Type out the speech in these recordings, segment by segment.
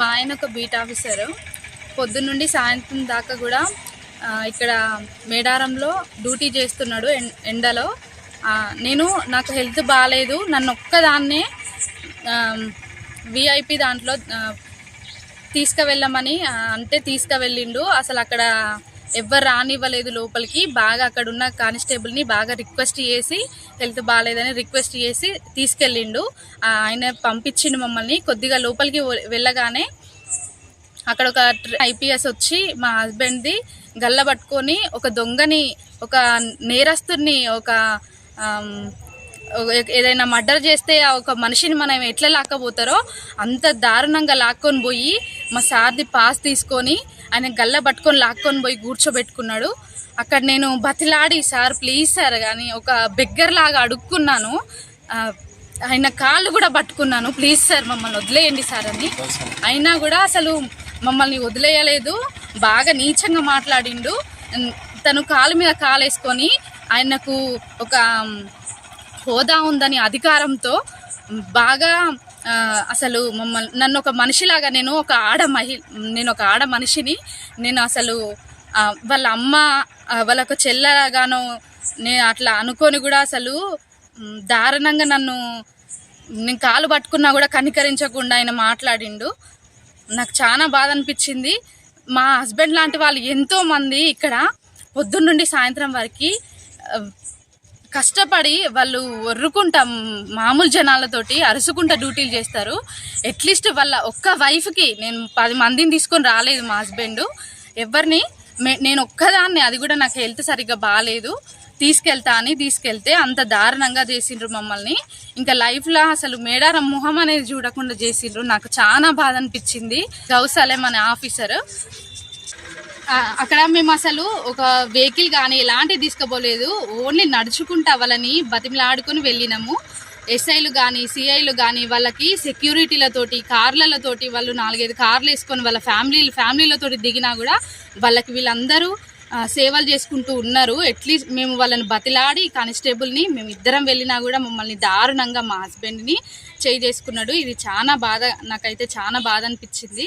మా ఆయన ఒక బీట్ ఆఫీసరు. పొద్దున్నుండి సాయంత్రం దాకా కూడా ఇక్కడ మేడారంలో డ్యూటీ చేస్తున్నాడు ఎండలో. నేను నాకు హెల్త్ బాగాలేదు నన్ను ఒక్కదాన్నే విఐపి దాంట్లో తీసుకువెళ్ళమని అంటే తీసుకువెళ్ళిండు. అసలు అక్కడ ఎవ్వరు రానివ్వలేదు లోపలికి. బాగా అక్కడ ఉన్న కానిస్టేబుల్ని బాగా రిక్వెస్ట్ చేసి హెల్త్ బాగాలేదని రిక్వెస్ట్ చేసి తీసుకెళ్ళిండు. ఆయన పంపించిండు మమ్మల్ని. కొద్దిగా లోపలికి వెళ్ళగానే అక్కడ ఒక ఐపీఎస్ వచ్చి మా హస్బెండ్ది గల్ల పట్టుకొని ఒక దొంగని ఒక నేరస్తుని ఒక ఒక- ఏదైనా మర్డర్ చేస్తే ఆ ఒక మనిషిని మనం ఎట్లా లాక్కపోతారో అంత దారుణంగా లాక్కొని పోయి మా సార్ది పాస్ తీసుకొని ఆయన గల్ల పట్టుకొని లాక్కొని పోయి కూర్చోబెట్టుకున్నాడు. అక్కడ నేను బతిలాడి సార్ ప్లీజ్ సార్ కానీ ఒక బెగ్గర్ లాగా అడుక్కున్నాను. ఆయన కాళ్ళు కూడా పట్టుకున్నాను. ప్లీజ్ సార్ మమ్మల్ని వదిలేయండి సార్ అని. అయినా కూడా అసలు మమ్మల్ని వదిలేయలేదు. బాగా నీచంగా మాట్లాడిండు. తను కాలు మీద కాలేసుకొని ఆయనకు ఒక హోదా ఉందని అధికారంతో బాగా అసలు మమ్మల్ని నన్ను ఒక మనిషిలాగా నేను ఒక ఆడ మహి నేను ఒక ఆడ మనిషిని నేను అసలు వాళ్ళ అమ్మ వాళ్ళ ఒక చెల్లగానో నేను అట్లా అనుకొని కూడా అసలు దారుణంగా నన్ను నేను కాలు పట్టుకున్నా కూడా కనికరించకుండా ఆయన మాట్లాడిండు. నాకు చాలా బాధ అనిపించింది. మా హస్బెండ్ లాంటి వాళ్ళు ఎంతోమంది ఇక్కడ పొద్దున్న నుండి సాయంత్రం వరకు కష్టపడి వాళ్ళు ఒర్రుకుంటా మామూలు జనాలతోటి అరుసుకుంటా డ్యూటీలు చేస్తారు. అట్లీస్ట్ వాళ్ళ ఒక్క వైఫ్కి నేను పది మందిని తీసుకొని రాలేదు మా హస్బెండ్. ఎవరిని? నేను ఒక్కదాన్ని అది కూడా నాకు హెల్త్ సరిగ్గా బాగాలేదు తీసుకెళ్తా అని తీసుకెళ్తే అంత దారుణంగా చేసిండ్రు మమ్మల్ని. ఇంకా లైఫ్లో అసలు మేడారం మొహం అనేది చూడకుండా చేసిండ్రు. నాకు చాలా బాధ అనిపించింది. గౌసలేం అనే ఆఫీసర్. అక్కడ మేము అసలు ఒక వెహికల్ కానీ ఎలాంటివి తీసుకుపోలేదు ఓన్లీ నడుచుకుంటా వాళ్ళని బతిమలాడుకొని వెళ్ళినాము. ఎస్ఐలు కానీ సిఐలు కానీ వాళ్ళకి సెక్యూరిటీలతోటి కార్లతోటి వాళ్ళు నాలుగైదు కార్లు వేసుకొని వాళ్ళ ఫ్యామిలీ ఫ్యామిలీలతోటి దిగినా కూడా వాళ్ళకి వీళ్ళందరూ సేవలు చేసుకుంటూ ఉన్నారు. అట్లీస్ట్ మేము వాళ్ళని బతిలాడి కానిస్టేబుల్ని మేము ఇద్దరం వెళ్ళినా కూడా మమ్మల్ని దారుణంగా మా హస్బెండ్ని చేయి చేసుకున్నాడు. ఇది చాలా బాధ నాకైతే చాలా బాధ అనిపించింది.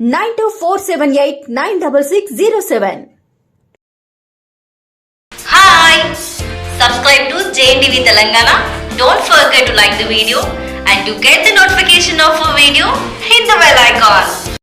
nine two four seven eight nine double six zero seven. Hi, subscribe to JNTV Telangana. Don't forget to like the video and to get the notification of a video, hit the bell icon.